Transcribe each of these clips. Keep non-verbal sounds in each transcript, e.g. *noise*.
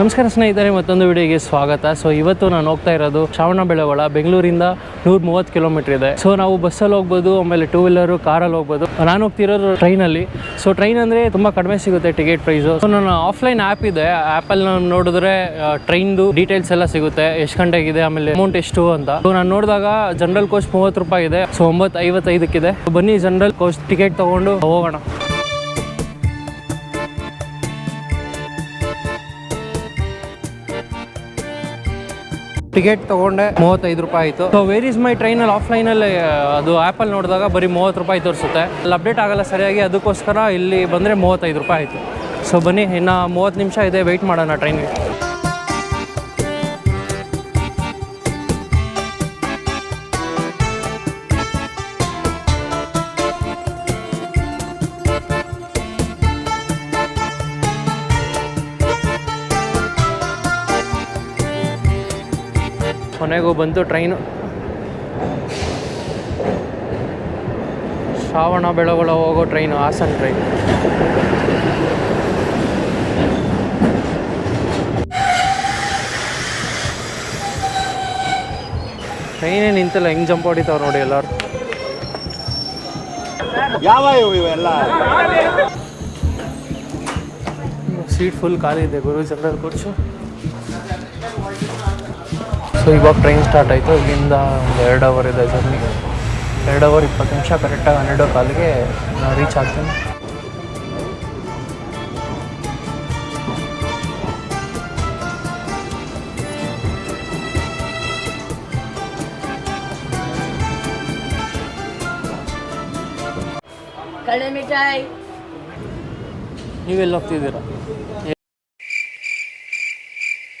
ನಮಸ್ಕಾರ ಸ್ನೇಹಿತರೆ, ಮತ್ತೊಂದು ವಿಡಿಯೋಗೆ ಸ್ವಾಗತ. ಸೊ ಇವತ್ತು ನಾನು ಹೋಗ್ತಾ ಇರೋದು ಶ್ರಾವಣ ಬೆಳವಳ ಬೆಂಗಳೂರಿಂದ ನೂರ ಮೂವತ್ತು ಕಿಲೋಮೀಟರ್ ಇದೆ. ಸೊ ನಾವು ಬಸ್ಸಲ್ಲಿ ಹೋಗ್ಬೋದು, ಆಮೇಲೆ ಟೂ ವೀಲರು ಕಾರಲ್ಲಿ ಹೋಗ್ಬೋದು. ನಾನು ಹೋಗ್ತಿರೋದು ಟ್ರೈನಲ್ಲಿ ಸೊ ಟ್ರೈನ್ ಅಂದರೆ ತುಂಬ ಕಡಿಮೆ ಸಿಗುತ್ತೆ ಟಿಕೆಟ್ ಪ್ರೈಸು ಸೊ ನಾನು ಆಫ್ಲೈನ್ ಆ್ಯಪ್ ಇದೆ. ಆ್ಯಪಲ್ಲಿ ನಾನು ನೋಡಿದ್ರೆ ಟ್ರೈನ್ದು ಡೀಟೇಲ್ಸ್ ಎಲ್ಲ ಸಿಗುತ್ತೆ. ಎಷ್ಟು ಗಂಟೆಗಿದೆ, ಆಮೇಲೆ ಅಮೌಂಟ್ ಎಷ್ಟು ಅಂತ. ಸೊ ನಾನು ನೋಡಿದಾಗ ಜನರಲ್ ಕೋಚ್ ಮೂವತ್ತು ರೂಪಾಯಿ ಇದೆ. ಸೊ ಒಂಬತ್ತು ಐವತ್ತೈದಕ್ಕಿದೆ. ಬನ್ನಿ ಜನರಲ್ ಕೋಚ್ ಟಿಕೆಟ್ ತೊಗೊಂಡು ಹೋಗೋಣ. ಟಿಕೆಟ್ ತಗೊಂಡೆ ಮೂವತ್ತೈದು ರೂಪಾಯಿ ಆಯಿತು. ಸೊ ವೇರ್ ಇಸ್ ಮೈ ಟ್ರೈನಲ್ಲಿ ಆಫ್ಲೈನಲ್ಲಿ ಅದು ಆ್ಯಪಲ್ಲಿ ನೋಡಿದಾಗ ಬರೀ ಮೂವತ್ತು ರೂಪಾಯಿ ತೋರಿಸುತ್ತೆ. ಅಲ್ಲಿ ಅಪ್ಡೇಟ್ ಆಗಲ್ಲ ಸರಿಯಾಗಿ, ಅದಕ್ಕೋಸ್ಕರ ಇಲ್ಲಿ ಬಂದರೆ ಮೂವತ್ತೈದು ರೂಪಾಯಿ ಆಯಿತು. ಸೊ ಬನ್ನಿ, ಇನ್ನು ಮೂವತ್ತು ನಿಮಿಷ ಇದೆ ವೆಯ್ಟ್ ಮಾಡೋಣ ಟ್ರೈನ್ಗೆ ಕೊನೆಗೂ ಬಂತು ಟ್ರೈನು. ಶ್ರಾವಣ ಬೆಳಗೊಳ ಹೋಗೋ ಟ್ರೈನು ಹಾಸನ್ ಟ್ರೈನ್. ಟ್ರೈನೇ ನಿಂತಲ್ಲ ಹೆಂಗೆ ಜಂಪ್ ಹೊಡಿತಾವ್ರು ನೋಡಿ ಎಲ್ಲರೂ. ಯಾವ ಇವು ಇವೆಲ್ಲ? ಸೀಟ್ ಫುಲ್ ಖಾಲಿ ಇದೆ ಗುರು ಜನರಲ್ ಕೋಚು ಸೊ ಇವಾಗ ಟ್ರೈನ್ ಸ್ಟಾರ್ಟ್ ಆಯಿತು. ಇಲ್ಲಿಂದ ಒಂದು ಎರಡು ಅವರ್ ಇದೆ ಜರ್ನಿ ಎರಡು ಅವರ್ ಇಪ್ಪತ್ತು ನಿಮಿಷ ಕರೆಕ್ಟಾಗಿ ಹನ್ನೆರಡು ಕಾಲಿಗೆ ನಾನು ರೀಚ್ ಆಗ್ತೀನಿ. ನೀವೆಲ್ಲಿ ಹೋಗ್ತಿದ್ದೀರಾ?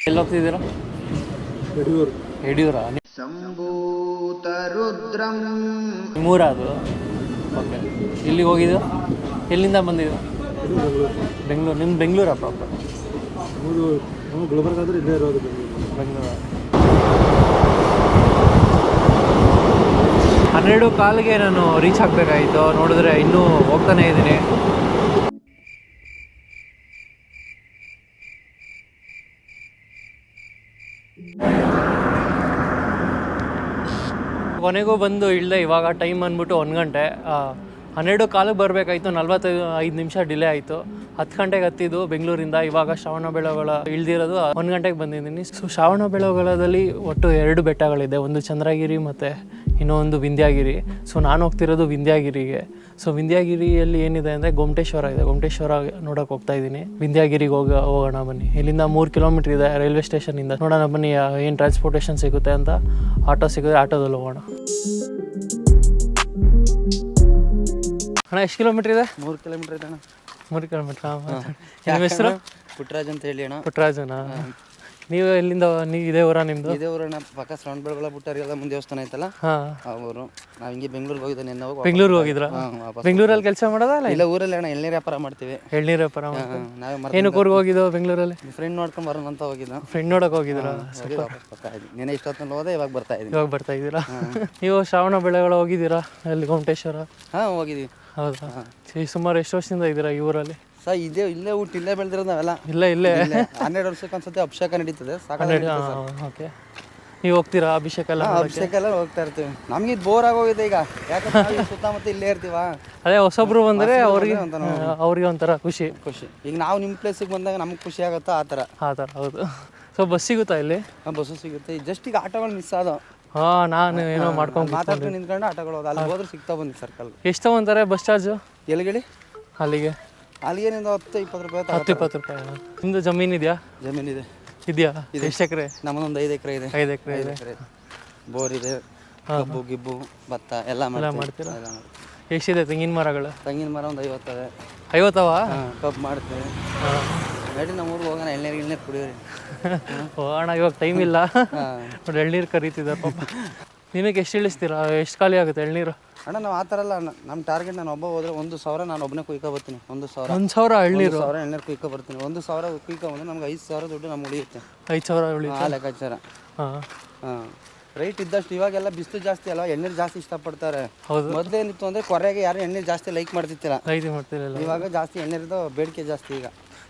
ಎಲ್ಲಿ ಹೋಗ್ತಿದ್ದೀರಾ? ಯಡಿಯೂರ ಸಂಭೂತ ರುದ್ರಂ ನಿಮ್ಮೂರ ಅದು? ಓಕೆ ಇಲ್ಲಿಗೆ ಹೋಗಿದ್ದು? ಎಲ್ಲಿಂದ ಬಂದಿದ್ದು? ಬೆಂಗಳೂರು. ನಿಮ್ಮ ಬೆಂಗಳೂರಾ ಪ್ರಾಪರ್ ಗುಲ್ಬರ್ಗ ಅಂದ್ರೆ ಇಲ್ಲೇ ಇರೋದು ಬೆಂಗಳೂರು. ಹನ್ನೆರಡು ಕಾಲಿಗೆ ನಾನು ರೀಚ್ ಆಗಬೇಕಾಯಿತು. ನೋಡಿದ್ರೆ ಇನ್ನೂ ಹೋಗ್ತಾನೆ ಇದ್ದೀನಿ. ಕೊನೆಗೂ ಬಂದು ಇಳ್ದೆ ಇವಾಗ ಟೈಮ್ ಅಂದ್ಬಿಟ್ಟು ಒಂದು ಗಂಟೆ ಹನ್ನೆರಡು ಕಾಲಿಗೆ ಬರಬೇಕಾಯ್ತು, ನಲ್ವತ್ತೈದು, ಐದು ನಿಮಿಷ ಡಿಲೇ ಆಯಿತು. ಹತ್ತು ಗಂಟೆಗೆ ಹತ್ತಿದ್ದು ಬೆಂಗಳೂರಿಂದ, ಇವಾಗ ಶ್ರವಣ ಬೆಳಗೊಳ ಇಳ್ದಿರೋದು ಒಂದು ಗಂಟೆಗೆ ಬಂದಿದ್ದೀನಿ. ಸೊ, ಶ್ರವಣ ಬೆಳಗೊಳದಲ್ಲಿ ಒಟ್ಟು ಎರಡು ಬೆಟ್ಟಗಳಿದೆ, ಒಂದು ಚಂದ್ರಗಿರಿ ಮತ್ತು ಇನ್ನೊಂದು ವಿಂಧ್ಯಾಗಿರಿ. ಸೊ ನಾನು ಹೋಗ್ತಿರೋದು ವಿಂಧ್ಯಾಗಿರಿಗೆ. ಸೊ ವಿಂಧ್ಯಾಗಿರಿಯಲ್ಲಿ ಏನಿದೆ ಅಂದರೆ ಗೊಮಟೇಶ್ವರ ಇದೆ. ಗೊಮಟೇಶ್ವರ ನೋಡೋಕೆ ಹೋಗ್ತಾ ಇದ್ದೀನಿ. ವಿಂಧ್ಯಾಗಿರಿಗೆ ಹೋಗ ಹೋಗೋಣ ಬನ್ನಿ. ಇಲ್ಲಿಂದ ಮೂರು ಕಿಲೋಮೀಟ್ರ್ ಇದೆ ರೈಲ್ವೆ ಸ್ಟೇಷನಿಂದ ನೋಡೋಣ ಬನ್ನಿ ಏನು ಟ್ರಾನ್ಸ್ಪೋರ್ಟೇಷನ್ ಸಿಗುತ್ತೆ ಅಂತ. ಆಟೋ ಸಿಗುತ್ತೆ ಆಟೋದಲ್ಲಿ ಹೋಗೋಣ. ಅಣ್ಣ ಎಷ್ಟು ಕಿಲೋಮೀಟ್ರ್ ಇದೆ? ಮೂರು ಕಿಲೋಮೀಟ್ರ್ ಇದೆ ಅಣ್ಣ. ಮೂರು ಕಿಲೋಮೀಟ್ರ್ ಹೆಸರು? ಪುಟ್ಟರಾಜ್ ಅಂತ ಹೇಳಿ ಅಣ್ಣ. ಪುಟ್ಟರಾಜನ ನೀವು ಎಲ್ಲಿಂದ ನೀವು ಇದೇ ಊರ ನಿಮ್ಮದು ಇದೇ ಊರ ಪಕ್ಕ ಶ್ರವಣ ಬೆಳಗೊಳ ಎಲ್ಲ ಮುಂದೆ ದೇವಸ್ಥಾನ ಐತಲ್ಲ? ಹಾಂ. ಅವರು ನಾವು ಹಿಂಗೆ ಬೆಂಗ್ಳೂರ್ಗೆ ಹೋಗಿದ್ದೆ ನಿನ್ನೆ ಹೋಗಿ ಬೆಂಗಳೂರಿಗೆ ಹೋಗಿದ್ರಾ? ಬೆಂಗಳೂರಲ್ಲಿ ಕೆಲಸ ಮಾಡೋದಾ ಅಲ್ಲ ಇಲ್ಲ ಊರಲ್ಲಿ ಅಣ್ಣ ಎಳ್ನೀರು ವ್ಯಾಪಾರ ಮಾಡ್ತೀವಿ. ಎಳ್ನೀರ್ ವ್ಯಾಪಾರ ನಾವೇ ಏನಕ್ಕೆ ಊರಿಗೆ ಹೋಗಿದ್ದು ಬೆಂಗಳೂರಲ್ಲಿ? ಫ್ರೆಂಡ್ ನೋಡ್ಕೊಂಡ್ ಬರೋಣ ಅಂತ ಹೋಗಿದ್ದ. ಫ್ರೆಂಡ್ ನೋಡಕ್ಕೆ ಹೋಗಿದ್ರ ಸರಿ ವಾಪಸ್ ಬರ್ತಾ ಇದ್ದೀನಿ. ನೆನೆ ಇಷ್ಟೊತ್ತಲ್ಲಿ ಹೋದೆ ಇವಾಗ ಬರ್ತಾ ಇದ್ದೀನಿ. ಇವಾಗ ಬರ್ತಾ ಇದ್ದೀರಾ? ನೀವು ಶ್ರಾವಣ ಬೆಳೆಗಳು ಹೋಗಿದ್ದೀರಾ? ಅಲ್ಲಿ ಗೊಮಟೇಶ್ವರ ಹಾಂ ಹೋಗಿದ್ದೀವಿ. ಹೌದಾ? ಸುಮಾರು ಎಷ್ಟು ವರ್ಷದಿಂದ ಇದ್ದೀರಾ ಈ ಊರಲ್ಲಿ? ಸರ್ ಇದೇ ಇಲ್ಲೇ ಊಟ ಇಲ್ಲೇ ಬೆಳೆದಿರೋದು ನಾವೆಲ್ಲ. ಇಲ್ಲ ಇಲ್ಲೇ. ಹನ್ನೆರಡು ವರ್ಷಕ್ಕೆ ಒಂದ್ಸತಿ ಅಭಿಷೇಕ ನಡೀತದೆ ಸಾಕಾಗಿ ಓಕೆ. ನೀವು ಹೋಗ್ತೀರಾ ಅಭಿಷೇಕ ಎಲ್ಲ ಅಭಿಷೇಕ ಎಲ್ಲ ಹೋಗ್ತಾ ಇರ್ತೀವಿ. ನಮ್ಗೆ ಇದು ಬೋರ್ ಆಗೋಗಿದೆ ಈಗ. ಯಾಕಂದ್ರೆ ನಾವು ಇಲ್ಲಿ ಸುತ್ತಮುತ್ತ ಇಲ್ಲೇ ಇರ್ತೀವ? ಅದೇ ಹೊಸಬ್ರು ಬಂದರೆ ಅವ್ರಿಗೆ ಒಂಥರ ಅವ್ರಿಗೆ ಒಂಥರ ಖುಷಿ. ಖುಷಿ. ಈಗ ನಾವು ನಿಮ್ಮ ಪ್ಲೇಸಿಗೆ ಬಂದಾಗ ನಮ್ಗೆ ಖುಷಿ ಆಗುತ್ತೋ? ಆ ಥರ. ಆ ಥರ ಹೌದು. ಸೊ ಬಸ್ ಸಿಗುತ್ತಾ ಇಲ್ಲಿ? ಬಸ್ಸು ಸಿಗುತ್ತೆ. ಜಸ್ಟ್ ಈಗ ಆಟೋಗಳು ಮಿಸ್ ಆದವು. ಹಾ ನಾನು ಏನೋ ಮಾಡ್ಕೊಂಡು ಮಾತಾಡ್ಕೊಂಡು ನಿಂತ್ಕೊಂಡು ಆಟೋಗಳು ಹೋದ ಅಲ್ಲಿ ಹೋದ್ರೆ ಸಿಗ್ತಾ ಬಂದು ಸರ್ಕಲ್ ಎಷ್ಟು ತಗೊಂತಾರೆ ಬಸ್ ಚಾರ್ಜು ಎಲ್ಲಿಗೆ ಅಲ್ಲಿಗೆ. ಅಲ್ಲಿಗೇನಿಂದ ಹತ್ತು ಇಪ್ಪತ್ತು ರೂಪಾಯಿ ಹತ್ತು ಇಪ್ಪತ್ತು ರೂಪಾಯಿ. ನಿಮ್ದು ಜಮೀನು ಇದೆಯಾ ಜಮೀನಿದೆ. ಇದೆಯಾ? ಎಷ್ಟು ಎಕರೆ? ನಮ್ಮದೊಂದು ಐದು ಎಕರೆ ಇದೆ. ಐದು ಎಕರೆ ಇದೆ. ಎಕರೆ ಬೋರ್ ಇದೆ. ಕಬ್ಬು ಗಿಬ್ಬು ಭತ್ತ ಎಲ್ಲ ಮಾಡ್ತೀವಿ. ಮಾಡ್ತೀರಾ? ಎಷ್ಟಿದೆ ತೆಂಗಿನ ಮರಗಳು? ತೆಂಗಿನ ಮರ ಒಂದು ಐವತ್ತದೆ ಐವತ್ತವ? ಕಬ್ಬು ಮಾಡ್ತೀವಿ. ನಡಿ ನಮ್ಮ ಊರಿಗೆ ಹೋಗೋಣ ಎಳ್ನೀರು ಗಿಳ್ನೀರು ಕುಡಿಯೋರಿ. ಹೋಗೋಣ ಇವಾಗ ಟೈಮ್ ಇಲ್ಲ. ನೋಡಿ ಎಳ್ನೀರು ಕರೀತಿದ್ದಾರೆ ಪಾಪ. ನಿನಗೆ ಎಷ್ಟು ಇಳಿಸ್ತೀರಾ? ಎಷ್ಟು ಖಾಲಿ ಆಗುತ್ತೆ ಎಳ್ನೀರು? ಅಣ್ಣ ನಾವು ಆ ಥರ ಅಲ್ಲ ಅಣ್ಣ. ನಮ್ಮ ಟಾರ್ಗೆಟ್ ನಾನು ಒಬ್ಬ ಹೋದ್ರೆ ಒಂದು ಸಾವಿರ ನಾನು ಒಬ್ಬನೇ ಕುಯ್ಕೊ ಬರ್ತೀನಿ. ಒಂದು ಸಾವಿರ. ಒಂದು ಸಾವಿರ ಎಳ್ನೀರು? ಸಾವಿರ ಎಣ್ಣೆ ಕುಯ್ಕೊ ಬರ್ತೀನಿ. ಒಂದು ಸಾವಿರ ಕುಯ್ಕೊ ಬಂದ್ರೆ ನಮ್ಗೆ ಐದು ಸಾವಿರ ದುಡ್ಡು ನಮ್ಗೆ ಉಳಿಯುತ್ತೆ. ಐದು ಸಾವಿರ ಉಳಿಯುತ್ತೆ? ಆ ಲೆಕ್ಕಾಚಾರ. ಹಾಂ. ಹಾಂ. ರೈಟ್ ಇದ್ದಷ್ಟು ಇವಾಗೆಲ್ಲ ಬಿಸಿಲು ಜಾಸ್ತಿ ಅಲ್ವಾ? ಎಣ್ಣೀರು ಜಾಸ್ತಿ ಇಷ್ಟಪಡ್ತಾರೆ. ಹೌದು. ಮೊದಲೇನಿತ್ತು ಅಂದರೆ ಕೊರೆಗೆ ಯಾರು ಎಣ್ಣೆ ಜಾಸ್ತಿ ಲೈಕ್ ಮಾಡ್ತಿತ್ತಿಲ್ಲ. ಲೈಕ್ ಮಾಡ್ತಿರಲಿಲ್ಲ. ಇವಾಗ ಜಾಸ್ತಿ ಎಣ್ಣೆದು ಬೇಡಿಕೆ ಜಾಸ್ತಿ ಈಗ.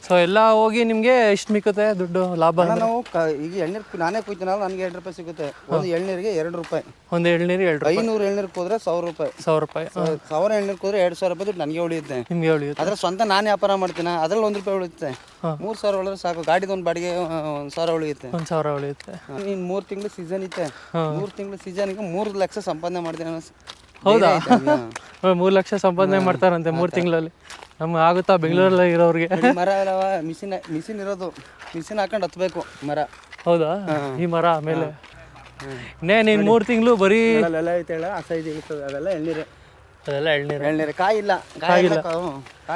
ಸೊ ಎಲ್ಲ ಹೋಗಿ ನಿಮಗೆ ಎಷ್ಟು ಮಿಕ್ಕುತ್ತೆ ದುಡ್ಡು ಲಾಭ ಅಂದ್ರೆ? ನಾವು ಕ ಈಗ ಎಳ್ನೀರು ನಾನೇ ಕುಯ್ತೀನಲ್ಲ ನನಗೆ ಎರಡು ರೂಪಾಯಿ ಸಿಗುತ್ತೆ. ಒಂದು ಎಳ್ನೀರಿಗೆ ಎರಡು ರೂಪಾಯಿ. ಒಂದು ಎಳ್ನೀರು ಎರಡು ರೂಪಾಯಿ. ಐನೂರು ಎಳ್ನೀರಿಗೆ ಹೋದ್ರೆ ಸಾವಿರ ರೂಪಾಯಿ. ಸಾವಿರ ರೂಪಾಯಿ ಸಾವಿರ ಎಳ್ನೀರು ಹೋದ್ರೆ ಎರಡು ಸಾವಿರ ರೂಪಾಯಿ ದುಡ್ಡು ನನಗೆ ಉಳಿಯುತ್ತೆ. ನಿಮ್ಗೆ ಉಳಿಯುತ್ತೆ. ಅದ್ರ ಸ್ವಂತ ನಾನು ವ್ಯಾಪಾರ ಮಾಡ್ತೀನಿ? ಅದ್ರಲ್ಲಿ ಒಂದು ರೂಪಾಯಿ ಉಳಿಯುತ್ತೆ. ಮೂರು ಸಾವಿರ ಉಳಿದ್ರೆ ಸಾಕು. ಗಾಡಿದ ಒಂದು ಬಾಡಿಗೆ ಒಂದು ಸಾವಿರ ಉಳಿಯುತ್ತೆ. ಒಂದು ಸಾವಿರ ಉಳಿಯುತ್ತೆ. ನೀನು ಮೂರು ತಿಂಗಳು ಸೀಸನ್ ಇತ್ತೆ ಮೂರು ತಿಂಗಳು ಸೀಸನ್ಗೆ ಮೂರು ಲಕ್ಷ ಸಂಪಾದನೆ ಮಾಡ್ತೀನಿ ಅನ್ನೋ ಸ- ಹೌದಾ? ಧೈರ್ಯ ಐತೆ ಅಣ್ಣ. ಮೂರು ಲಕ್ಷ ಸಂಪಾದನೆ ಮಾಡ್ತಾರಂತೆ ಮೂರು ತಿಂಗಳಲ್ಲಿ. ನಮ್ಗೆ ಆಗುತ್ತಾ ಬೆಂಗಳೂರಲ್ಲಿ ಇರೋರಿಗೆ? ಮರ ಅಲ್ಲವ ಮಿಷಿನ್ ಮಿಷಿನ್ ಇರೋದು. ಮಿಷಿನ್ ಹಾಕೊಂಡು ಹತ್ಬೇಕು ಮರ. ಹೌದಾ? ಈ ಮರ ಆಮೇಲೆ? ಇನ್ನೇ ನೀನು ಮೂರು ತಿಂಗಳು ಬರೀ ಅಲ್ಲೆಲ್ಲ ಐತೆ ಹೇಳ ಸೈಜ್ ಇರ್ತದೆ ಅದೆಲ್ಲ ಎಳ್ನೀರು. ಅದೆಲ್ಲ ಎಳ್ನೀರು. ಎಳ್ನೀರು. ಕಾಯಿ ಇಲ್ಲ. ಕಾಯಿ ಇಲ್ಲ ಹ್ಞೂ.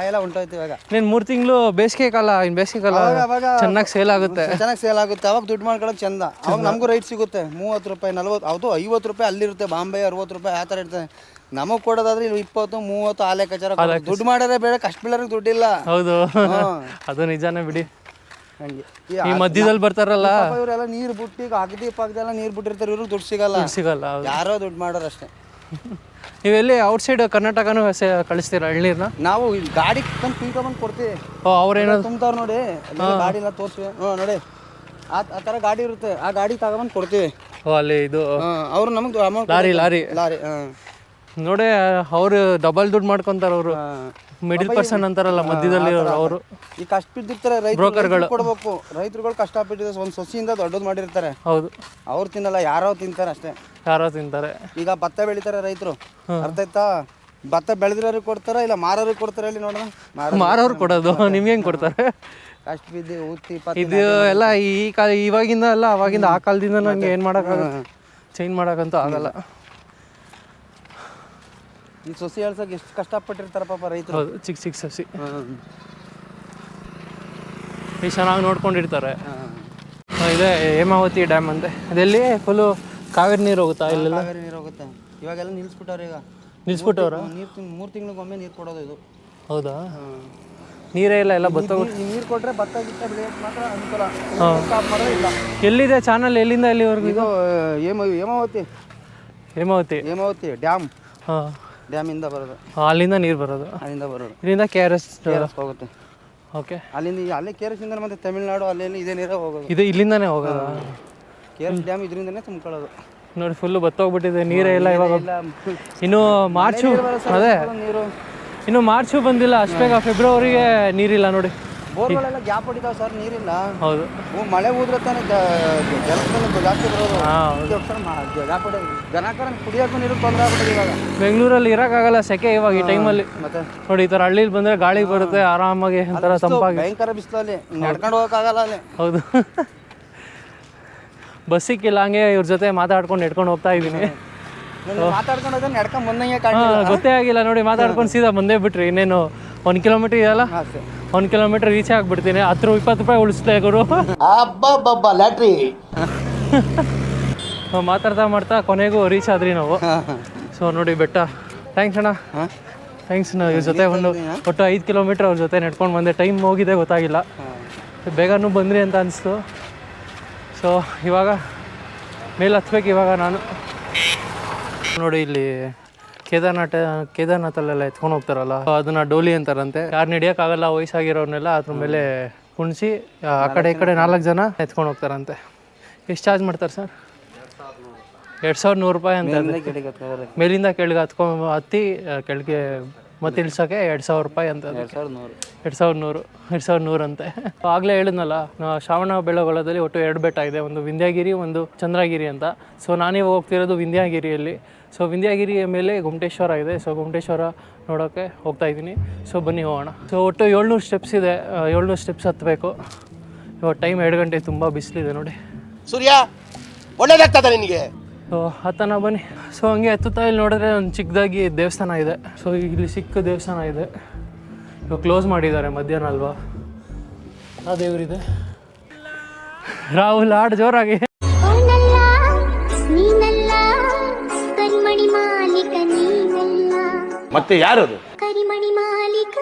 ಎಲ್ಲ ಉಂಟೋಯ್ತು ಇವಾಗ. ನೀನು ಮೂರು ತಿಂಗಳು ಬೇಸಿಗೆ ಕಾಲ ಇನ್ನು ಬೇಸಿಗೆ ಕಾಲ ಅವಾಗ ಅವಾಗ ಚೆನ್ನಾಗಿ ಸೇಲ್ ಆಗುತ್ತೆ. ಚೆನ್ನಾಗಿ ಸೇಲ್ ಆಗುತ್ತೆ. ಅವಾಗ ದುಡ್ಡು ಮಾಡ್ಕೊಳ್ಳೋಕೆ ಚಂದ. ಅವಾಗ ನಮಗೂ ರೈಟ್ ಸಿಗುತ್ತೆ. ಮೂವತ್ತು ರೂಪಾಯಿ ನಲ್ವತ್ತು ಹೌದು ಐವತ್ತು ರೂಪಾಯಿ ಅಲ್ಲಿರುತ್ತೆ. ಬಾಂಬೆ ಅರವತ್ತು ರೂಪಾಯಿ ಆ ಥರ ಇರ್ತದೆ. ನಮಗೆ ಕೊಡೋದಾದ್ರೆ ಇಲ್ಲಿ ಇಪ್ಪತ್ತು ಮೂವತ್ತು ಆ ಲೆಕ್ಕಾಚಾರ ಕೊಡೋದು. ದುಡ್ಡು ಮಾಡೋದೇ ಬೇಡ ಕಷ್ಟ ಬೀಳೋರಿಗೆ ದುಡ್ಡಿಲ್ಲ. ಹೌದು. *laughs* ಅದು ನಿಜಾನೇ ಬಿಡಿ. ಹಂಗೆ. ಈ ಮಧ್ಯದಲ್ಲಿ ಬರ್ತಾರಲ್ಲ. ಪಾಪ ಇವರೆಲ್ಲ ನೀರು ಬಿಟ್ಟು ಈಗ ಅಗದಿ ಪಕ್ಕದೆಲ್ಲ ನೀರು ಬಿಟ್ಟಿರ್ತಾರೆ ಇವ್ರಿಗೆ ದುಡ್ಡು ಸಿಗಲ್ಲ. ಸಿಗಲ್ಲ ಹೌದು. ಯಾರೋ ದುಡ್ಡು ಮಾಡೋರು ಅಷ್ಟೇ. *laughs* ನೀವೆಲ್ಲಿ ಔಟ್ಸೈಡ್ ಕರ್ನಾಟಕನೂ ಸೇ ಕಳಿಸ್ತೀರಾ ಎಳ್ನೀರ್ನ? ನಾವು ಇಲ್ಲಿ ಗಾಡಿ ತಂದು ಕುಯ್ಕೊಂಬಂದು ಕೊಡ್ತೀವಿ. ಓ ಅವ್ರೇನೋ ತುಂಬ್ತಾವ್ರು ನೋಡಿ. ಅಲ್ಲಿ ಗಾಡಿ ಎಲ್ಲ ತೋರ್ಸಿ. ಹ್ಞೂ ನೋಡಿ. ಆ ಆ ಥರ ಗಾಡಿ ಇರುತ್ತೆ. ಆ ಗಾಡಿ ತಗೊಂಬಂದು ಕೊಡ್ತೀವಿ. ಓ ಅಲ್ಲಿ ಇದು ಹಾಂ ಅವ್ರು ನಮಗೆ ಅಮೌಂಟ್ ಲಾರಿ ಲಾರಿ. ಲಾರಿ ಹಾಂ. ನೋಡಿ ಅವರು ಡಬಲ್ ದುಡ್ಡು ಮಾಡ್ಕೊಂತಾರ ಅವರು. ಮಿಡಿಲ್ ಪರ್ಸನ್ ಅಂತಾರಲ್ಲ ಮಧ್ಯದಲ್ಲಿ ಅವರು ಈ ಕಷ್ಟ ಬಿದ್ದಿರ್ತಾರೆ ರೈತರು ಕೊಡ್ಬೇಕು. ರೈತರುಗಳು ಕಷ್ಟ ಬಿಟ್ಟಿದ್ರೆ ಒಂದು ಸೊಸಿಯಿಂದ ದೊಡ್ಡದು ಮಾಡಿರ್ತಾರೆ. ಹೌದು. ಅವ್ರು ತಿನ್ನಲ್ಲ ಯಾರೋ ತಿಂತಾರೆ ಅಷ್ಟೇ. ಯಾರೋ ತಿಂತಾರೆ. ಈಗ ಭತ್ತ ಬೆಳಿತಾರೆ ರೈತರು. ಅರ್ಥ ಆಯ್ತಾ? ಭತ್ತ ಬೆಳೆದಿರೋರಿಗೆ ಕೊಡ್ತಾರ ಇಲ್ಲ ಮಾರೋರು ಕೊಡ್ತಾರೆ ಇಲ್ಲಿ ನೋಡೋಣ? ಮಾರೋರು ಕೊಡೋದು. ನಿಮ್ಗೆ ಹೆಂಗ್ ಕೊಡ್ತಾರೆ? ಕಷ್ಟ ಬಿದ್ದು ಊತಿ ಇದು ಎಲ್ಲ ಈ ಕಾಲ ಇವಾಗಿಂದ ಅಲ್ಲ ಅವಾಗಿಂದ ಆ ಕಾಲದಿಂದ ನಂಗೆ ಏನು ಮಾಡೋಕ್ಕಾಗಲ್ಲ ಚೇಂಜ್ ಮಾಡೋಕ್ಕಂತೂ ಆಗಲ್ಲ. ಈ ಸೊಸಿ ಹೇಳ್ಸಕ್ಕೆ ಎಷ್ಟು ಕಷ್ಟಪಟ್ಟಿರ್ತಾರಪ್ಪ ರೈತರು. ಹೌದು ಚಿಕ್ಕ ಚಿಕ್ಕ ಸಸಿ. ಈ ಚೆನ್ನಾಗಿ ನೋಡ್ಕೊಂಡಿರ್ತಾರೆ. ಇದೇ ಹೇಮಾವತಿ ಡ್ಯಾಮ್ ಅಂತೆ. ಅದೆಲ್ಲಿ ಫುಲ್ಲು ಕಾವೇರಿ ನೀರು ಹೋಗುತ್ತಾ ಇಲ್ಲ ಕಾವೇರಿ ನೀರು ಹೋಗುತ್ತೆ. ಇವಾಗೆಲ್ಲ ನಿಲ್ಸ್ಬಿಟ್ಟವ್ರೆ ಈಗ. ನಿಲ್ಸ್ಬಿಟ್ಟವ್ರ? ನೀರು ಮೂರು ತಿಂಗಳಿಗೊಮ್ಮೆ ನೀರು ಕೊಡೋದು ಇದು. ಹೌದಾ? ನೀರೇ ಇಲ್ಲ ಎಲ್ಲ ಬತ್ತ ನೀರು ಕೊಟ್ರೆ ಭತ್ತ ಗಿತ್ತ ಬೆಳೆಯೋಕೆ ಮಾತ್ರ ಅನುಕೂಲ. ಸ್ಟಾಪ್ ಮಾಡೋದು ಇಲ್ಲ. ಎಲ್ಲಿದೆ ಚಾನಲ್? ಎಲ್ಲಿಂದ ಎಲ್ಲಿವರೆಗೂ ಇದು? ಹೇಮ ಹೇಮಾವತಿ. ಹೇಮಾವತಿ. ಹೇಮಾವತಿ ಡ್ಯಾಮ್. ಹಾಂ. ಡ್ಯಾಮಿಂದ ಬರೋದು. ಅಲ್ಲಿಂದ ನೀರು ಬರೋದು? ಅಲ್ಲಿಂದ ಬರೋದು. ಇಲ್ಲಿಂದ ಕೆ ಆರ್ ಎಸ್ KRS ಹೋಗುತ್ತೆ. ಓಕೆ ಅಲ್ಲಿಂದ ಈ- ಅಲ್ಲೇ ಕೆ ಆರ್ ಎಸ್ ಇಂದ ಮತ್ತೆ ತಮಿಳ್ನಾಡು ಅಲ್ಲಿ ಇದೇ ನೀರೇ ಹೋಗೋದು. ಇದು ಇಲ್ಲಿಂದನೇ ಹೋಗೋದು? ಕೆ ಆರ್ ಎಸ್ ಡ್ಯಾಮ್ ಇದರಿಂದನೇ ತುಂಬ್ಕೊಳ್ಳೋದು. ನೋಡಿ ಫುಲ್ಲು ಬತ್ತೋಗ್ಬಿಟ್ಟಿದೆ ನೀರೇ ಇಲ್ಲ ಇವಾಗ. ಇಲ್ಲ. ಇನ್ನು ಮಾರ್ಚು ಅದೇ. ನೀರು. ಇನ್ನು ಮಾರ್ಚು ಬಂದಿಲ್ಲ ಅಷ್ಟು ಬೇಗ ಫೆಬ್ರವರಿಗೆ ನೀರಿಲ್ಲ ನೋಡಿ. ಬೋರ್ಗಳೆಲ್ಲ ಗ್ಯಾಪ್ ಹೊಡಿತಾವೆ ಸರ್ ನೀರಿಲ್ಲ. ಹೌದು. ಮಳೆ ಹೋದ್ರೆ ತಾನೇ ಜಲಸ್ಥಳ ಜಾಸ್ತಿ ಬರೋದು. ಗ್ಯಾಪ್ ಹೊಡೆಯೋದು ಜನಕರ ಕುಡಿಯೋಕ್ಕೂ ನೀರು ತೊಂದರೆ ಆಗ್ಬಿಟ್ಟಿದೆ ಇವಾಗ. ಬೆಂಗಳೂರಲ್ಲಿ ಇರೋಕ್ಕಾಗಲ್ಲ ಸೆಕೆ ಇವಾಗ ಈ ಟೈಮಲ್ಲಿ. ಮತ್ತೆ? ನೋಡಿ ಈ ಥರ ಹಳ್ಳಿಲಿ ಬಂದರೆ ಗಾಳಿ ಬರುತ್ತೆ ಆರಾಮಾಗಿ ಒಂಥರ ತಂಪಾಗಿ. ಭಯಂಕರ ಬಿಸಿಲಲ್ಲಿ ನಡ್ಕೊಂಡು ಹೋಗೋಕ್ಕಾಗಲ್ಲ ಅಲ್ಲಿ. ಹೌದು. *laughs* ಬಸ್ ಸಿಕ್ಕಿಲ್ಲ ಹಂಗೆ ಇವ್ರ ಜೊತೆ ಮಾತಾಡ್ಕೊಂಡು ನಡ್ಕೊಂಡು ಹೋಗ್ತಾ ಇದ್ದೀನಿ. ಮಾತಾಡ್ಕೊಂಡು ಹೋದ್ರೆ ನಡ್ಕೊಂಡು ಬಂದಂಗೆ ಕಾಣ್ ಗೊತ್ತೇ ಆಗಿಲ್ಲ. ನೋಡಿ ಮಾತಾಡ್ಕೊಂಡು ಸೀದಾ ಬಂದೇ ಬಿಟ್ರಿ. ಇನ್ನೇನು ಒಂದು ಕಿಲೋಮೀಟರ್ ಇದೆಯಲ್ಲ? ಒಂದ್ ಕಿಲೋಮೀಟರ್ ರೀಚ್ ಆಗ್ಬಿಡ್ತೀನಿ. ಹತ್ತು ಇಪ್ಪತ್ತು ರೂಪಾಯಿ ಉಳಿಸ್ಲೇ ಗುರು. ಲ್ಯಾಟ್ರಿ. ಮಾತಾಡ್ತಾ ಮಾಡ್ತಾ ಕೊನೆಗೂ ರೀಚ್ ಆದ್ರಿ ನಾವು. ಸೊ ನೋಡಿ ಬೆಟ್ಟ. ಥ್ಯಾಂಕ್ಸ್ ಅಣ್ಣ. ಥ್ಯಾಂಕ್ಸ್ ನಾವು ಇವ್ರ ಜೊತೆ ಒಂದು ಒಟ್ಟು ಐದು ಕಿಲೋಮೀಟ್ರ್ ಅವ್ರ ಜೊತೆ ನಡ್ಕೊಂಡು ಬಂದೆ. ಟೈಮ್ ಹೋಗಿದೆ ಗೊತ್ತಾಗಿಲ್ಲ. ಬೇಗನೂ ಬಂದ್ರಿ ಅಂತ ಅನಿಸ್ತು. ಸೊ ಇವಾಗ ಮೇಲೆ ಹತ್ಬೇಕು ಇವಾಗ ನಾನು. ನೋಡಿ ಇಲ್ಲಿ ಕೇದಾರ್ನಾಥ ಕೇದಾರ್ನಾಥಲ್ಲೆಲ್ಲ ಎತ್ಕೊಂಡು ಹೋಗ್ತಾರಲ್ಲ ಅದನ್ನ ಡೋಲಿ ಅಂತಾರಂತೆ. ಯಾರು ನಡೆಯೋಕ್ಕಾಗಲ್ಲ ವಯಸ್ಸಾಗಿರೋರ್ನೆಲ್ಲ ಅದ್ರ ಮೇಲೆ ಕುಣಿಸಿ ಆ ಕಡೆ ಈ ಕಡೆ ನಾಲ್ಕು ಜನ ಎತ್ಕೊಂಡು ಹೋಗ್ತಾರಂತೆ. ಎಷ್ಟು ಚಾರ್ಜ್ ಮಾಡ್ತಾರೆ ಸರ್? ಎರಡು ಸಾವಿರದ ನೂರು ರೂಪಾಯಿ ಅಂತ ಮೇಲಿಂದ ಕೆಳಗೆ ಹತ್ಕೊಂಡ್ ಹತ್ತಿ ಕೆಳಗೆ ಮತ್ತೆ ಇಳಿಸೋಕೆ ಎರಡು ಸಾವಿರ ರೂಪಾಯಿ ಅಂತ ಎರಡು ಸಾವಿರದ ನೂರು. ಎರಡು ಸಾವಿರದ ನೂರು ಎರಡು ಸಾವಿರದ ನೂರಂತೆ ಆಗಲೇ ಹೇಳಿದ್ನಲ್ಲ ಶ್ರಾವಣ ಬೆಳಗೊಳದಲ್ಲಿ ಒಟ್ಟು ಎರಡು ಬೆಟ್ಟ ಇದೆ ಒಂದು ವಿಂಧ್ಯಾಗಿರಿ ಒಂದು ಚಂದ್ರಗಿರಿ ಅಂತ. ಸೊ ನಾನೀಗ ಹೋಗ್ತಿರೋದು ವಿಂಧ್ಯಾಗಿರಿಯಲ್ಲಿ. ಸೊ ವಿಂಧ್ಯಗಿರಿಯ ಮೇಲೆ ಗುಮಟೇಶ್ವರ ಇದೆ ಸೊ ಗುಮಟೇಶ್ವರ ನೋಡೋಕ್ಕೆ ಹೋಗ್ತಾ ಇದ್ದೀನಿ. ಸೊ ಬನ್ನಿ ಹೋಗೋಣ. ಸೊ ಒಟ್ಟು ಏಳ್ನೂರು ಸ್ಟೆಪ್ಸ್ ಇದೆ ಏಳ್ನೂರು ಸ್ಟೆಪ್ಸ್ ಹತ್ತಬೇಕು. ಇವಾಗ ಟೈಮ್ ಎರಡು ಗಂಟೆ ತುಂಬ ಬಿಸಿಲಿದೆ ನೋಡಿ. ಸೂರ್ಯ ಒಳ್ಳೇದಾಗ್ತದ ನಿನಗೆ? ಸೊ ಹತ್ತನ ಬನ್ನಿ. ಸೊ ಹಂಗೆ ಹತ್ತುತ್ತಾ ಇಲ್ಲಿ ನೋಡಿದ್ರೆ ಒಂದು ಚಿಕ್ಕದಾಗಿ ದೇವಸ್ಥಾನ ಇದೆ. ಸೊ ಇಲ್ಲಿ ಸಿಕ್ಕ ದೇವಸ್ಥಾನ ಇದೆ. ಇವಾಗ ಕ್ಲೋಸ್ ಮಾಡಿದ್ದಾರೆ ಮಧ್ಯಾಹ್ನ ಅಲ್ವಾ? ಆ ದೇವರಿದೆ. ರಾಹುಲ್ ಆಡ್ ಜೋರಾಗಿ. ಅವನಲ್ಲ ಯಾರದು ಕರಿಮಣಿ ಮಾಲೀಕ ನೀನಲ್ಲ. ಮತ್ತೆ ಕರಿಮಣಿ ಮಾಲೀಕ.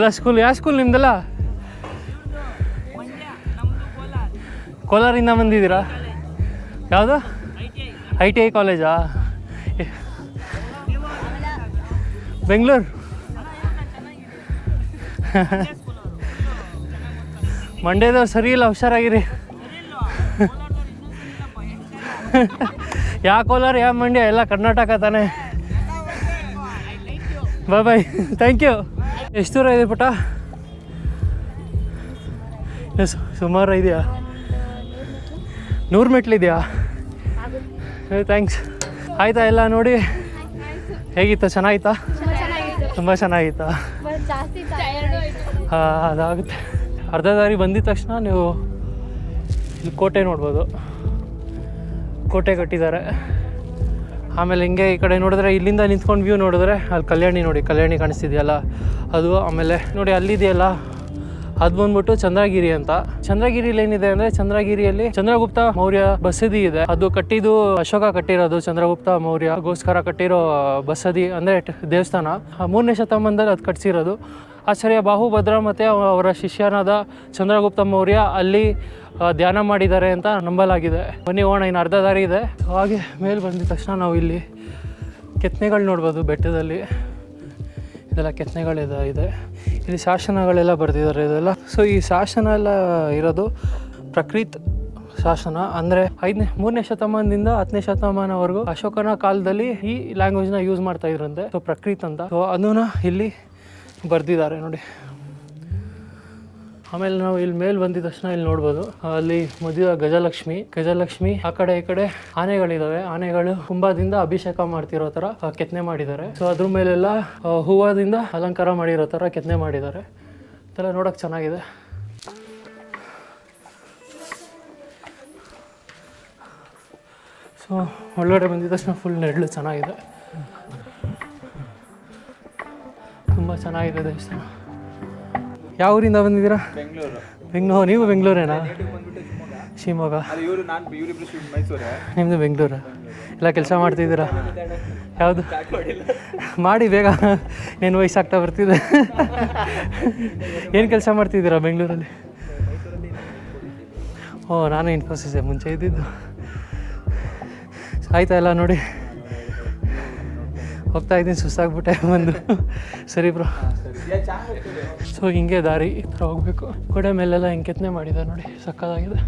ಎಲ್ಲ ಸ್ಕೂಲ್ ಯಾವ ಸ್ಕೂಲ್ ನಿಮ್ದೆಲ್ಲ? ಕೋಲಾರಿಂದ ಬಂದಿದ್ದೀರಾ? ಯಾವುದು? ಐ ಟಿ ಐ ಕಾಲೇಜಾ ಬೆಂಗಳೂರು? ಮಂಡ್ಯದವ್ರು ಸರಿ ಇಲ್ಲ, ಹುಷಾರಾಗಿರಿ. ಯಾ ಕೋಲಾರ, ಯಾ ಮಂಡ್ಯ, ಎಲ್ಲ ಕರ್ನಾಟಕ ತಾನೆ. ಬಾಯ್ ಬಾಯ್ ಥ್ಯಾಂಕ್ ಯು ಎಷ್ಟು ದೂರ ಇದೆ ಪುಟ ಸುಮಾರು ಇದೆಯಾ? ನೂರು ಮೆಟ್ಲಿದೆಯಾ ಥ್ಯಾಂಕ್ಸ್ ಆಯ್ತಾ ಎಲ್ಲ ನೋಡಿ? ಹೇಗಿತ್ತು, ಚೆನ್ನಾಗಿತ್ತಾ? ತುಂಬ ಚೆನ್ನಾಗಿತ್ತಾ? ಹಾಂ, ಅದಾಗುತ್ತೆ. ಅರ್ಧ ದಾರಿ ಬಂದಿದ ತಕ್ಷಣ ನೀವು ಕೋಟೆ ನೋಡ್ಬೋದು. ಕೋಟೆ ಕಟ್ಟಿದ್ದಾರೆ. ಆಮೇಲೆ ಹಿಂಗೆ ಈ ಕಡೆ ನೋಡಿದ್ರೆ ಇಲ್ಲಿಂದ ನಿಂತ್ಕೊಂಡು ವ್ಯೂ ನೋಡಿದ್ರೆ ಅಲ್ಲಿ ಕಲ್ಯಾಣಿ ನೋಡಿ, ಕಲ್ಯಾಣಿ ಕಾಣಿಸ್ತಿದೆಯಲ್ಲ? ಅದು ಆಮೇಲೆ ನೋಡಿ ಅಲ್ಲಿದೆಯಲ್ಲ? ಅದು ಬಂದ್ಬಿಟ್ಟು ಚಂದ್ರಗಿರಿ ಅಂತ. ಚಂದ್ರಗಿರಿಲಿ ಏನಿದೆ ಅಂದ್ರೆ ಚಂದ್ರಗಿರಿಯಲ್ಲಿ ಚಂದ್ರಗುಪ್ತ ಮೌರ್ಯ ಬಸದಿ ಇದೆ. ಅದು ಕಟ್ಟಿದ್ದು ಅಶೋಕ ಕಟ್ಟಿರೋದು, ಚಂದ್ರಗುಪ್ತ ಮೌರ್ಯಗೋಸ್ಕರ ಕಟ್ಟಿರೋ ಬಸದಿ ಅಂದ್ರೆ ದೇವಸ್ಥಾನ. ಮೂರನೇ ಶತಮಾನದಲ್ಲಿ ಅದು ಕಟ್ಸಿರೋದು. ಆಚಾರ್ಯ ಬಾಹುಭದ್ರ ಮತ್ತು ಅವರ ಶಿಷ್ಯನಾದ ಚಂದ್ರಗುಪ್ತ ಮೌರ್ಯ ಅಲ್ಲಿ ಧ್ಯಾನ ಮಾಡಿದ್ದಾರೆ ಅಂತ ನಂಬಲಾಗಿದೆ. ಬನ್ನಿ ಓಣ ಇನ್ನು ಅರ್ಧ ದಾರಿ ಇದೆ. ಹಾಗೆ ಮೇಲೆ ಬಂದಿದ ತಕ್ಷಣ ನಾವು ಇಲ್ಲಿ ಕೆತ್ತನೆಗಳು ನೋಡ್ಬೋದು ಬೆಟ್ಟದಲ್ಲಿ. ಇದೆಲ್ಲ ಕೆತ್ತನೆಗಳಿದ ಇದೆ. ಇಲ್ಲಿ ಶಾಸನಗಳೆಲ್ಲ ಬರೆದಿದ್ದಾರೆ ಇದೆಲ್ಲ. ಸೊ ಈ ಶಾಸನ ಎಲ್ಲ ಇರೋದು ಪ್ರಕೃತ್ ಶಾಸನ. ಅಂದರೆ ಐದನೇ, ಮೂರನೇ ಶತಮಾನದಿಂದ ಹತ್ತನೇ ಶತಮಾನವರೆಗೂ ಅಶೋಕನ ಕಾಲದಲ್ಲಿ ಈ ಲ್ಯಾಂಗ್ವೇಜ್ನ ಯೂಸ್ ಮಾಡ್ತಾ ಇದ್ರಂತೆ. ಸೊ ಪ್ರಕೃತ್ ಅಂತ. ಸೊ ಅದನ್ನ ಇಲ್ಲಿ ಬರೆದಿದ್ದಾರೆ ನೋಡಿ. ಆಮೇಲೆ ನಾವು ಇಲ್ಲಿ ಮೇಲೆ ಬಂದಿದ ತಕ್ಷಣ ಇಲ್ಲಿ ನೋಡ್ಬೋದು. ಅಲ್ಲಿ ಮದುವೆ ಗಜಲಕ್ಷ್ಮಿ ಗಜಲಕ್ಷ್ಮಿ ಆ ಕಡೆ ಈ ಕಡೆ ಆನೆಗಳಿದಾವೆ. ಆನೆಗಳು ಕುಂಭದಿಂದ ಅಭಿಷೇಕ ಮಾಡ್ತಿರೋ ತರ ಕೆತ್ತನೆ ಮಾಡಿದ್ದಾರೆ. ಸೊ ಅದ್ರ ಮೇಲೆಲ್ಲ ಹೂವದಿಂದ ಅಲಂಕಾರ ಮಾಡಿರೋ ತರ ಕೆತ್ತನೆ ಮಾಡಿದ್ದಾರೆ. ಅದೆಲ್ಲ ನೋಡೋಕೆ ಚೆನ್ನಾಗಿದೆ. ಸೊ ಒಳಗಡೆ ಬಂದಿದ ತಕ್ಷಣ ಫುಲ್ ನೆರಳು ಚೆನ್ನಾಗಿದೆ. ತುಂಬ ಚೆನ್ನಾಗಿದೆ ದೇವಸ್ಥಾನ. ಯಾವ ಊರಿಂದ ಬಂದಿದ್ದೀರಾ? ಬೆಂಗಳೂರು. ಬೆಂಗಳೂರು. ನೀವು ಬೆಂಗಳೂರೇನಾ? ಶಿವಮೊಗ್ಗ. ನಿಮ್ಮದು ಬೆಂಗಳೂರು. ಎಲ್ಲ ಕೆಲಸ ಮಾಡ್ತಿದ್ದೀರಾ? ಯಾವುದು? ಮಾಡಿ ಬೇಗ. ಏನು ವಯಸ್ಸಾಗ್ತಾ ಬರ್ತಿದೆ? ಏನು ಕೆಲಸ ಮಾಡ್ತಿದ್ದೀರಾ ಬೆಂಗಳೂರಲ್ಲಿ? ಓ ನಾನು ಇನ್ಫೋಸಿಸೆ ಮುಂಚೆ ಇದ್ದಿದ್ದು. ಆಯ್ತಾ ಎಲ್ಲ ನೋಡಿ? ಹೋಗ್ತಾ ಇದ್ದೀನಿ ಸುಸ್ತಾಗ್ಬಿಟ್ಟೆ ಬಂದು. ಸರಿ ಬ್ರೋ. ಸೊ ಹಿಂಗೆ ದಾರಿ ಈ ಥರ ಹೋಗ್ಬೇಕು. ಕೊಡೆ ಮೇಲೆಲ್ಲ ಹಿಂಗೆ ಕೆತ್ತನೆ ಮಾಡಿದ್ದಾರೆ ನೋಡಿ ಸಕ್ಕದಾಗಿದೆ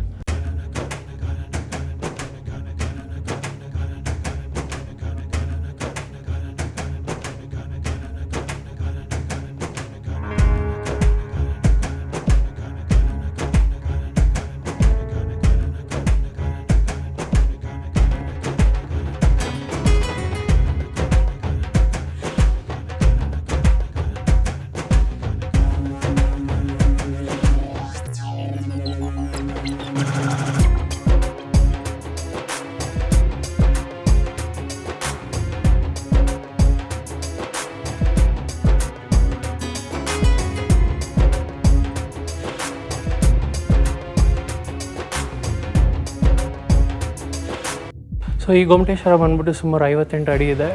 ಈ ಗೊಮಟೇಶ್ವರ ಬಂದ್ಬಿಟ್ಟು ಸುಮಾರು ಐವತ್ತೆಂಟು ಅಡಿ ಇದೆ.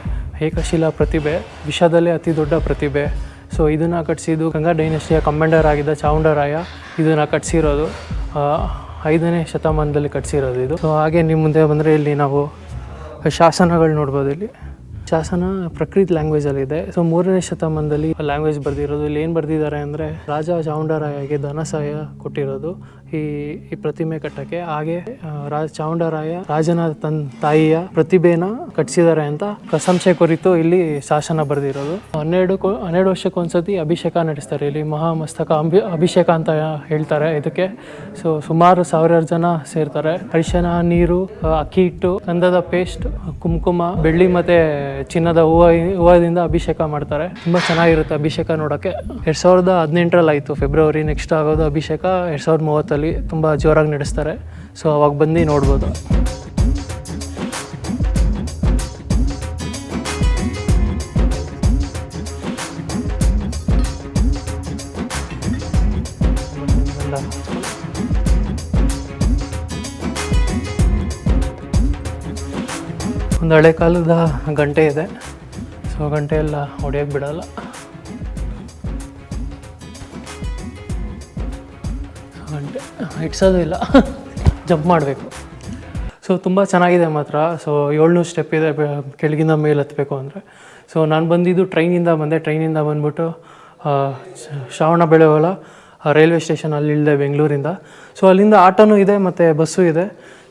ಏಕಶಿಲಾ ಪ್ರತಿಭೆ ವಿಶ್ವದಲ್ಲೇ ಅತಿ ದೊಡ್ಡ ಪ್ರತಿಭೆ. ಸೊ ಇದನ್ನು ಕಟ್ಟಿಸಿದ್ದು ಗಂಗಾ ಡೈನೆಸ್ಟಿಯ ಕಮಾಂಡರ್ ಆಗಿದ್ದ ಚಾವುಂಡರಾಯ ಇದನ್ನು ಕಟ್ಟಿಸಿರೋದು ಐದನೇ ಶತಮಾನದಲ್ಲಿ ಕಟ್ಟಿಸಿರೋದು ಇದು. ಸೊ ಹಾಗೆ ನಿಮ್ಮ ಮುಂದೆ ಬಂದರೆ ಇಲ್ಲಿ ನಾವು ಶಾಸನಗಳು ನೋಡ್ಬೋದು ಇಲ್ಲಿ. ಶಾಸನ ಪ್ರಕೃತ್ ಲ್ಯಾಂಗ್ವೇಜಲ್ಲಿದೆ ಸೊ ಮೂರನೇ ಶತಮಾನದಲ್ಲಿ ಲ್ಯಾಂಗ್ವೇಜ್ ಬರೆದಿರೋದು. ಇಲ್ಲಿ ಏನು ಬರೆದಿದ್ದಾರೆ ಅಂದರೆ ರಾಜ ಚಾವುಂಡರಾಯಗೆ ಧನ ಸಹಾಯ ಕೊಟ್ಟಿರೋದು. ಈ ಈ ಪ್ರತಿಮೆ ಕಟ್ಟಕ್ಕೆ. ಹಾಗೆ ರಾಜ ಚಾಮುಂಡರಾಯ ರಾಜನ ತನ್ ತಾಯಿಯ ಪ್ರತಿಭೆನ ಕಟ್ಟಿಸಿದ್ದಾರೆ ಅಂತ ಪ್ರಶಂಸೆ ಕುರಿತು ಇಲ್ಲಿ ಶಾಸನ ಬರೆದಿರೋದು. ಹನ್ನೆರಡು ಹನ್ನೆರಡು ವರ್ಷಕ್ಕೊಂದ್ಸತಿ ಅಭಿಷೇಕ ನಡೆಸ್ತಾರೆ. ಇಲ್ಲಿ ಮಹಾಮಸ್ತಕ ಅಂಬಿ, ಅಭಿಷೇಕ ಅಂತ ಹೇಳ್ತಾರೆ ಇದಕ್ಕೆ. ಸೊ, ಸುಮಾರು ಸಾವಿರಾರು ಜನ ಸೇರ್ತಾರೆ. ಅರಿಶಿನ ನೀರು ಅಕ್ಕಿ ಹಿಟ್ಟು ಕಂದದ ಪೇಸ್ಟ್, ಕುಂಕುಮ, ಬೆಳ್ಳಿ ಮತ್ತೆ ಚಿನ್ನದ ಹೂವ, ಹೂವದಿಂದ ಅಭಿಷೇಕ ಮಾಡ್ತಾರೆ. ತುಂಬಾ ಚೆನ್ನಾಗಿರುತ್ತೆ ಅಭಿಷೇಕ ನೋಡೋಕ್ಕೆ. ಎರಡ್ ಸಾವಿರದ ಹದಿನೆಂಟರಲ್ಲಿ ಆಯಿತು ಫೆಬ್ರವರಿ ನೆಕ್ಸ್ಟ್ ಆಗೋದು ಅಭಿಷೇಕ. ಎರಡ್ ಸಾವಿರದ ಮೂವತ್ತಲ್ಲಿ ತುಂಬಾ ಜೋರಾಗಿ ನಡೆಸ್ತಾರೆ ಸೊ ಅವಾಗ ಬಂದು ನೋಡ್ಬೋದು. ಒಂದು ಹಳೆ ಕಾಲದ ಗಂಟೆ ಇದೆ. ಸೊ ಗಂಟೆ ಎಲ್ಲ ಹೊಡೆಯೋಕ್ಕೆ ಬಿಡಲ್ಲ. ಇಟ್ಸೋದು ಇಲ್ಲ. ಜಂಪ್ ಮಾಡಬೇಕು. ಸೊ ತುಂಬ ಚೆನ್ನಾಗಿದೆ ಮಾತ್ರ. ಸೊ ಏಳ್ನೂರು ಸ್ಟೆಪ್ ಇದೆ ಕೆಳಗಿಂದ ಮೇಲೆ ಹತ್ತಬೇಕು ಅಂದರೆ. ಸೊ ನಾನು ಬಂದಿದ್ದು ಟ್ರೈನಿಂದ ಬಂದೆ. ಟ್ರೈನಿಂದ ಬಂದ್ಬಿಟ್ಟು ಶ್ರಾವಣ ಬೆಳೆವಲ್ಲ ರೈಲ್ವೆ ಸ್ಟೇಷನ್ ಅಲ್ಲಿ ಇಳಿದೆ ಬೆಂಗಳೂರಿಂದ. ಸೊ ಅಲ್ಲಿಂದ ಆಟೋನೂ ಇದೆ, ಮತ್ತು ಬಸ್ಸು ಇದೆ.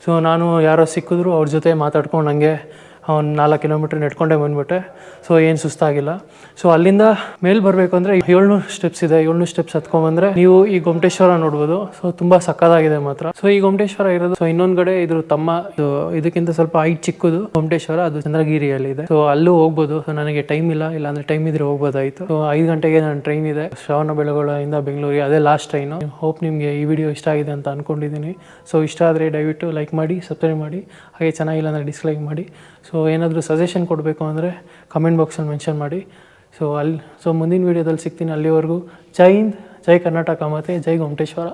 ಸೊ ನಾನು ಯಾರೋ ಸಿಕ್ಕಿದ್ರು ಅವ್ರ ಜೊತೆ ಮಾತಾಡ್ಕೊಂಡು ಹಂಗೆ ಒಂದು ನಾಲ್ಕು ಕಿಲೋಮೀಟ್ರ್ ನಡ್ಕೊಂಡೇ ಬಂದ್ಬಿಟ್ಟೆ. ಸೊ ಏನು ಸುಸ್ತಾಗಿಲ್ಲ. ಸೊ ಅಲ್ಲಿಂದ ಮೇಲೆ ಬರಬೇಕು ಅಂದರೆ ಏಳ್ನೂರು ಸ್ಟೆಪ್ಸ್ ಇದೆ. ಏಳ್ನೂರು ಸ್ಟೆಪ್ಸ್ ಹತ್ಕೊಂಡ್ಬಂದ್ರೆ ನೀವು ಈ ಗೊಮಟೇಶ್ವರ ನೋಡ್ಬೋದು. ಸೊ ತುಂಬ ಸಕ್ಕದಾಗಿದೆ ಮಾತ್ರ. ಸೊ ಈ ಗೊಮಟೇಶ್ವರ ಇರೋದು, ಸೊ ಇನ್ನೊಂದು ಕಡೆ ಇದ್ರ ತಮ್ಮ ಇದಕ್ಕಿಂತ ಸ್ವಲ್ಪ ಹೈಟ್ ಚಿಕ್ಕದು ಗೊಮಟೇಶ್ವರ, ಅದು ಚಂದ್ರಗಿರಿಯಲ್ಲಿ ಇದೆ. ಸೊ ಅಲ್ಲೂ ಹೋಗ್ಬೋದು. ಸೊ ನನಗೆ ಟೈಮ್ ಇಲ್ಲ. ಇಲ್ಲ ಅಂದರೆ ಟೈಮ್ ಇದ್ರೆ ಹೋಗ್ಬೋದಾಯಿತು. ಸೊ ಐದು ಗಂಟೆಗೆ ನನ್ನ ಟ್ರೈನ್ ಇದೆ. ಶ್ರವಣ ಬೆಳಗೊಳದಿಂದ ಬೆಂಗಳೂರಿಗೆ. ಅದೇ ಲಾಸ್ಟ್ ಟ್ರೈನು ಹೋಪ್ ನಿಮಗೆ ಈ ವಿಡಿಯೋ ಇಷ್ಟ ಆಗಿದೆ ಅಂತ ಅಂದ್ಕೊಂಡಿದ್ದೀನಿ ಸೊ ಇಷ್ಟ ಆದರೆ ದಯವಿಟ್ಟು ಲೈಕ್ ಮಾಡಿ ಸಬ್ಸ್ಕ್ರೈಬ್ ಮಾಡಿ. ಹಾಗೆ ಚೆನ್ನಾಗಿಲ್ಲ ಅಂದರೆ ಡಿಸ್ಲೈಕ್ ಮಾಡಿ. ಸೊ ಏನಾದರೂ ಸಜೆಷನ್ ಕೊಡಬೇಕು ಅಂದರೆ ಕಮೆಂಟ್ ಬಾಕ್ಸಲ್ಲಿ ಮೆನ್ಷನ್ ಮಾಡಿ. ಸೊ ಅಲ್ಲಿ ಸೊ ಮುಂದಿನ ವೀಡಿಯೋದಲ್ಲಿ ಸಿಗ್ತೀನಿ ಅಲ್ಲಿವರೆಗೂ. ಜೈ ಹಿಂದ್, ಜೈ ಕರ್ನಾಟಕ ಮತ್ತು ಜೈ ಗೊಮಟೇಶ್ವರ